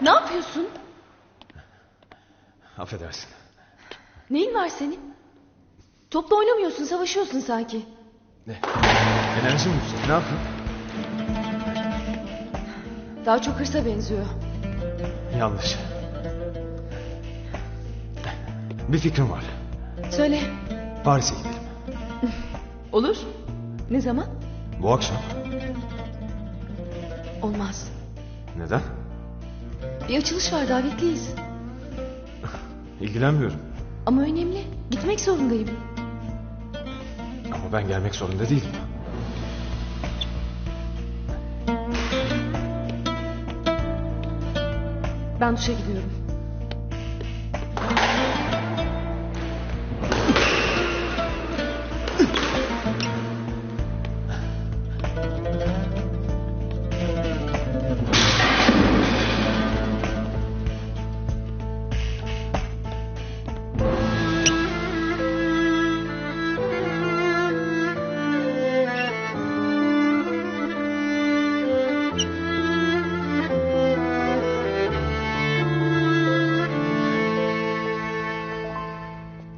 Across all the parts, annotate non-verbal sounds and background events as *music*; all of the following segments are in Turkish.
Ne yapıyorsun? Affedersin. Neyin var senin? Topla oynamıyorsun, savaşıyorsun sanki. Ne? Enerji mi yüksek? Ne yapayım? Daha çok hırsa benziyor. Yanlış. Bir fikrim var. Söyle. Paris'e gidelim. *laughs* Olur. Ne zaman? Bu akşam. Olmaz. Neden? Bir açılış var, davetliyiz. İlgilenmiyorum. Ama önemli. Gitmek zorundayım. Ama ben gelmek zorunda değilim. Ben duşa gidiyorum.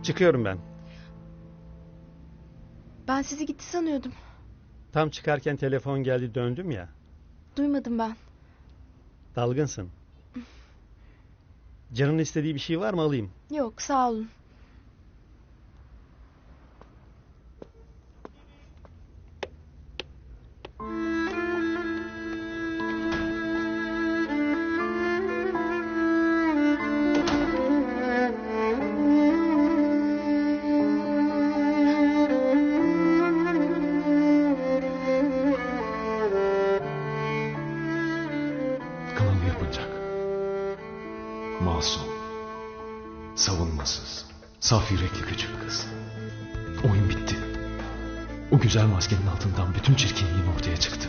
Çıkıyorum ben. Ben sizi gitti sanıyordum. Tam çıkarken telefon geldi döndüm ya. Duymadım ben. Dalgınsın. Canın istediği bir şey var mı alayım? Yok sağ olun. Masum. Savunmasız. Saf yürekli küçük kız. Oyun bitti. O güzel maskenin altından bütün çirkinliğin ortaya çıktı.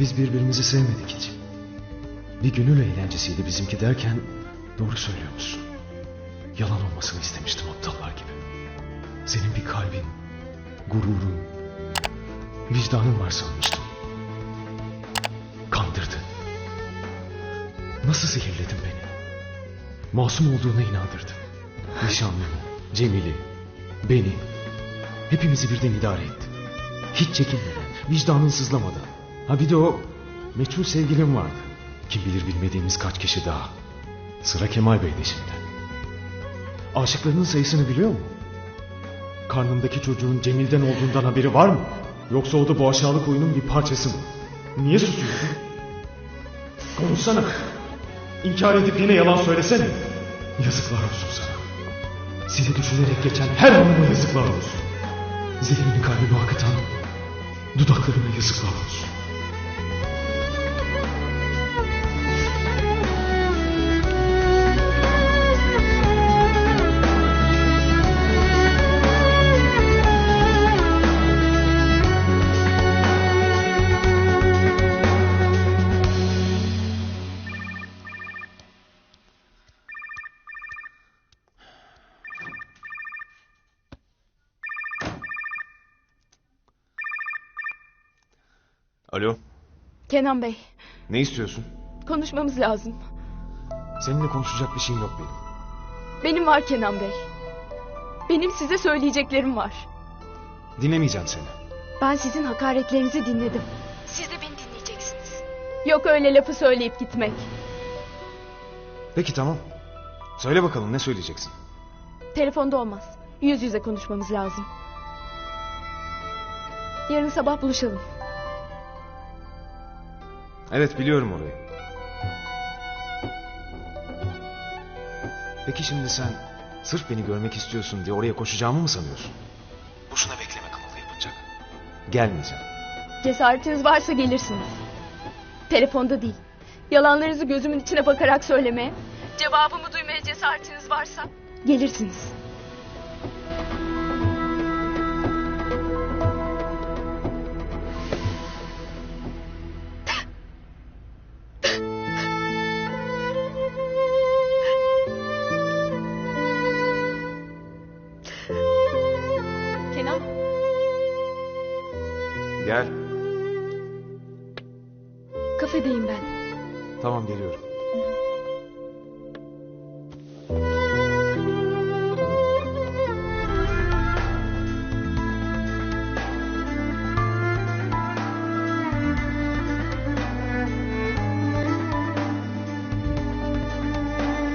Biz birbirimizi sevmedik hiç. Bir gönül eğlencesiydi bizimki derken doğru söylüyormuşsun. Yalan olmasını istemiştim aptallar gibi. Senin bir kalbin, gururun, vicdanın var sanmıştım. Nasıl zehirledin beni? Masum olduğuna inandırdın. Nişanlımı, Cemil'i, beni, hepimizi birden idare etti. Hiç çekinmeden, vicdanın sızlamadan. Ha bir de o meçhul sevgilim vardı. Kim bilir bilmediğimiz kaç kişi daha. Sıra Kemal Bey'de şimdi. Aşıklarının sayısını biliyor mu? Karnındaki çocuğun Cemil'den olduğundan haberi var mı? Yoksa o da bu aşağılık oyunun bir parçası mı? Niye susuyorsun? Konuşsana. İnkar edip yine yalan söylesene. Yazıklar olsun sana. Size düşünerek geçen her anıma yazıklar olsun. Zihnimin kalbimi akıtan dudaklarıma yazıklar olsun. Alo, Kenan Bey ne istiyorsun? konuşmamız lazım. Seninle konuşacak bir şeyim yok benim. Benim var Kenan Bey. Benim size söyleyeceklerim var. Dinlemeyeceğim seni. Ben sizin hakaretlerinizi dinledim. Siz de beni dinleyeceksiniz. Yok öyle lafı söyleyip gitmek. Peki tamam. Söyle bakalım ne söyleyeceksin? Telefonda olmaz. Yüz yüze konuşmamız lazım. Yarın sabah buluşalım. Evet biliyorum orayı. Peki şimdi sen sırf beni görmek istiyorsun diye oraya koşacağımı mı sanıyorsun? Boşuna bekleme kanalı yapacak. Gelmeyeceğim. Cesaretiniz varsa gelirsiniz. Telefonda değil. Yalanlarınızı gözümün içine bakarak söylemeye, cevabımı duymaya cesaretiniz varsa gelirsiniz. Gel. Kafedeyim ben. Tamam geliyorum.